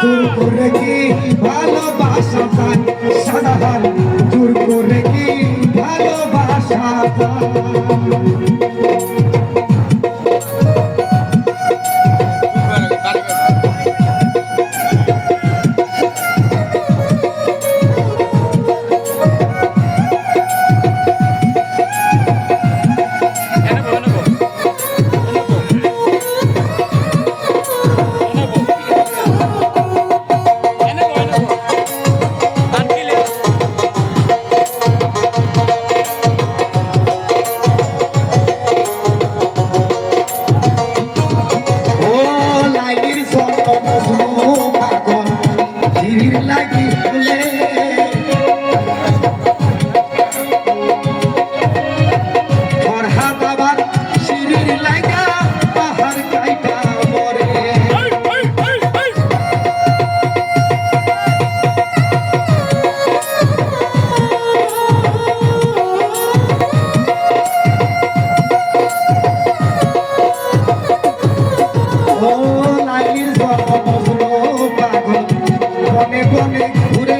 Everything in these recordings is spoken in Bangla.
মাধুর করে কি ভালোবাসা তাই সাধারণ কোণে ঘুরে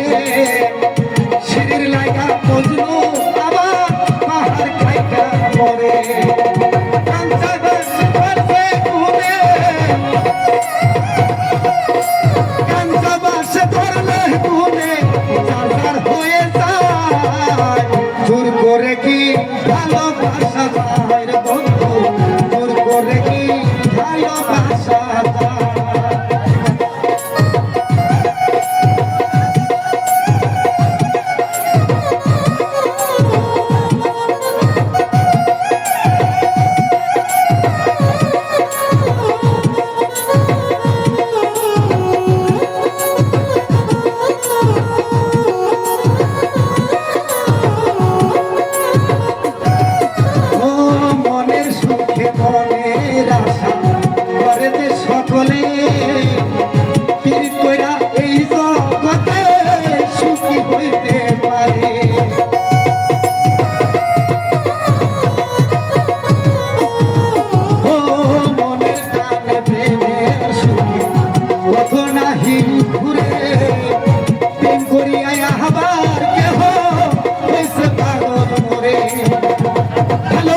বাহির ঘুরে প্রেম করিয়ায় আহবার কেহ পাগল মরে। হ্যালো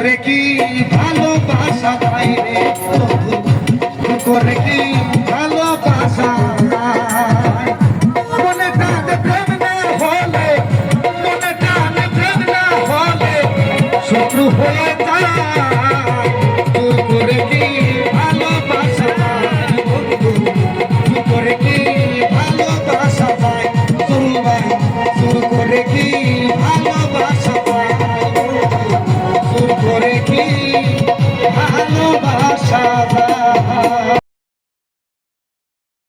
করে কি ভালোবাসা বাইরে করে কি ভালোবাসা